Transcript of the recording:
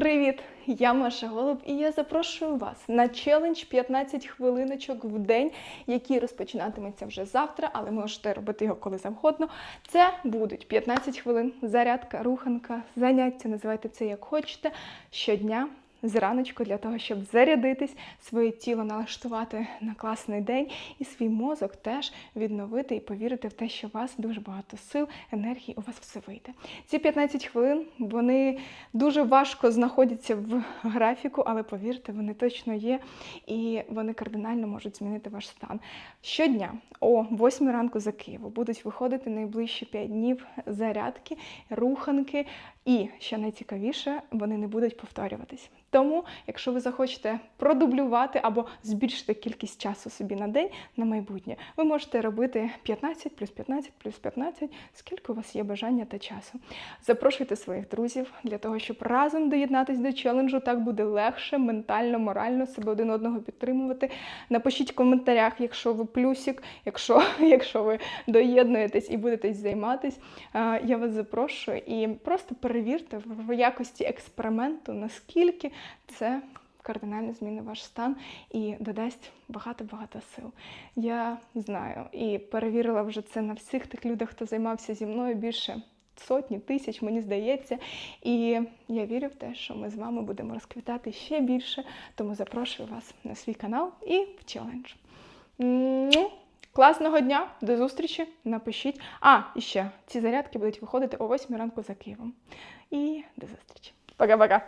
Привіт! Я Маша Голуб і я запрошую вас на челендж 15 хвилиночок в день, який розпочинатиметься вже завтра, але можете робити його коли завгодно. Це будуть 15 хвилин зарядка, руханка, заняття, називайте це як хочете щодня. Зраночку для того, щоб зарядитись, своє тіло налаштувати на класний день і свій мозок теж відновити і повірити в те, що у вас дуже багато сил, енергії, у вас все вийде. Ці 15 хвилин вони дуже важко знаходяться в графіку, але повірте, вони точно є, і вони кардинально можуть змінити ваш стан. Щодня о 8 ранку за Києву будуть виходити найближчі 5 днів зарядки, руханки, і що найцікавіше, вони не будуть повторюватись. Тому, якщо ви захочете продублювати або збільшити кількість часу собі на день на майбутнє, ви можете робити 15 плюс 15 плюс 15, скільки у вас є бажання та часу. Запрошуйте своїх друзів для того, щоб разом доєднатись до челенджу. Так буде легше, ментально, морально себе один одного підтримувати. Напишіть в коментарях, якщо ви плюсик, якщо, якщо ви доєднуєтесь і будете займатись. Е, Я вас запрошую і просто перевірте в якості експерименту, наскільки це кардинально змінить ваш стан і додасть багато-багато сил. Я знаю і перевірила вже це на всіх тих людях, хто займався зі мною більше. Сотні тисяч, мені здається, і я вірю в те, що ми з вами будемо розквітати ще більше. Тому запрошую вас на свій канал і в челендж. Класного дня, до зустрічі. Напишіть. А, і ще ці зарядки будуть виходити о 8 ранку за Києвом. І до зустрічі. Пока-пока.